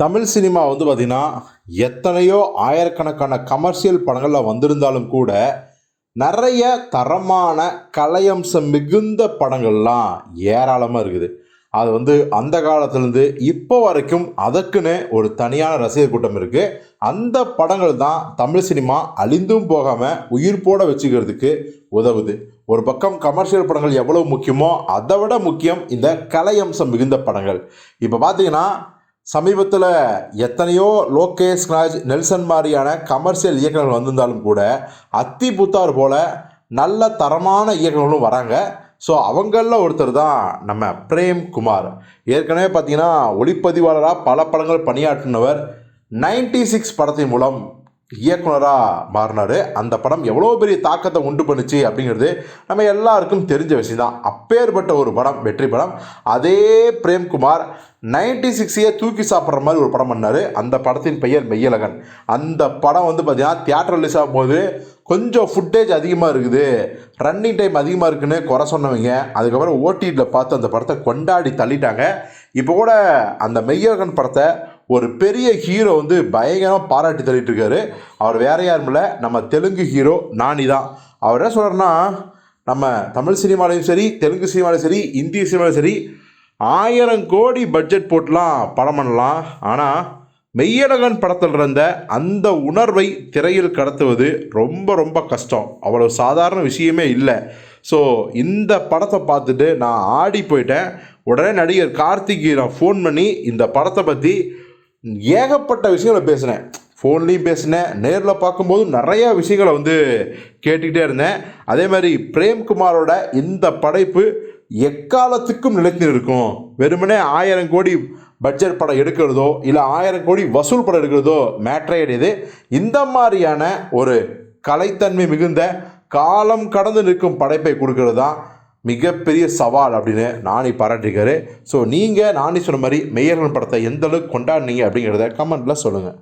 Tamil cinema வந்து பார்த்திங்கன்னா எத்தனையோ ஆயிரக்கணக்கான கமர்ஷியல் படங்களில் வந்திருந்தாலும் கூட நிறைய தரமான கலையம்சம் மிகுந்த படங்கள்லாம் ஏராளமாக இருக்குது. அது வந்து அந்த காலத்துலேருந்து இப்போ வரைக்கும் அதற்குன்னு ஒரு தனியான ரசிகர் கூட்டம் இருக்குது அந்த படங்கள் தான் தமிழ் சினிமா அழிந்தும் போகாமல் உயிர்ப்போட வச்சுக்கிறதுக்கு உதவுது. ஒரு பக்கம் கமர்ஷியல் படங்கள் எவ்வளோ முக்கியமோ அதை விட முக்கியம் இந்த கலையம்சம் மிகுந்த படங்கள். இப்போ பார்த்தீங்கன்னா சமீபத்தில் எத்தனையோ லோகேஷ் ராஜ் நெல்சன் மாதிரியான கமர்ஷியல் இயக்குநர்கள் வந்திருந்தாலும் கூட அத்தி புத்தார் போல் நல்ல தரமான இயக்குநர்களும் வராங்க. ஸோ அவங்களில் ஒருத்தர் தான் நம்ம பிரேம் குமார். ஏற்கனவே பார்த்தீங்கன்னா ஒளிப்பதிவாளராக பல படங்கள் பணியாற்றினவர். 96 சிக்ஸ் படத்தின் மூலம் இயக்குனராக மாறினார். அந்த படம் எவ்வளோ பெரிய தாக்கத்தை உண்டு பண்ணுச்சு அப்படிங்கிறது நம்ம எல்லாருக்கும் தெரிஞ்ச விஷயம் தான் அப்பேற்பட்ட ஒரு படம் வெற்றி படம். அதே பிரேம்குமார் நைன்டி சிக்ஸையே தூக்கி சாப்பிட்ற மாதிரி ஒரு படம் பண்ணார். அந்த படத்தின் பெயர் மெய்யழகன். அந்த படம் வந்து பார்த்தீங்கன்னா தியேட்டர் ரிலீஸ் ஆகும்போது கொஞ்சம் ஃபுட்டேஜ் அதிகமாக இருக்குது. ரன்னிங் டைம் அதிகமாக இருக்குன்னு குறை சொன்னவங்க. அதுக்கப்புறம் ஓடிடியில் பார்த்து அந்த படத்தை கொண்டாடி தள்ளிட்டாங்க. இப்போ கூட அந்த மெய்யழகன் படத்தை ஒரு பெரிய ஹீரோ வந்து பயங்கரமாக பாராட்டி தள்ளிட்டு இருக்காரு அவர் வேற யாரும் இல்லை. நம்ம தெலுங்கு ஹீரோ நானி தான். அவர் என்ன சொல்கிறாருன்னா நம்ம தமிழ் சினிமாலையும் சரி தெலுங்கு சினிமாலையும் சரி இந்திய சினிமாலையும் சரி ஆயிரம் கோடி பட்ஜெட் போட்டுலாம் படம் பண்ணலாம். ஆனால் மெய்யழகன் படத்தில் இருந்த அந்த உணர்வை திரையில் கடத்துவது ரொம்ப ரொம்ப கஷ்டம். அவ்வளோ சாதாரண விஷயமே இல்லை. ஸோ இந்த படத்தை பார்த்துட்டு நான் ஆடி போயிட்டேன். உடனே நடிகர் கார்த்திக்கு நான் ஃபோன் பண்ணி இந்த படத்தை பற்றி ஏகப்பட்ட விஷயங்களை பேசினேன். ஃபோன்லேயும் பேசினேன். நேரில் பார்க்கும்போது நிறையா விஷயங்களை வந்து கேட்டுக்கிட்டே இருந்தேன். அதே மாதிரி பிரேம்குமாரோட இந்த படைப்பு எக்காலத்துக்கும் நிலைத்து இருக்கும் வெறுமனே ஆயிரம் கோடி பட்ஜெட் படம் எடுக்கிறதோ இல்லை ஆயிரம் கோடி வசூல் படம் எடுக்கிறதோ மேட்ரே கிடையாது. இந்த மாதிரியான ஒரு கலைத்தன்மை மிகுந்த காலம் கடந்து நிற்கும் படைப்பை கொடுக்கறது தான் மிகப்பெரிய சவால் அப்படின்னு நானி பாராட்டிருக்காரு ஸோ நீங்கள் நானி சொன்ன மாதிரி மெய்யர்கள் படத்தை எந்த அளவுக்கு கொண்டாடினீங்க அப்படிங்கிறத கமெண்ட்டில் சொல்லுங்கள்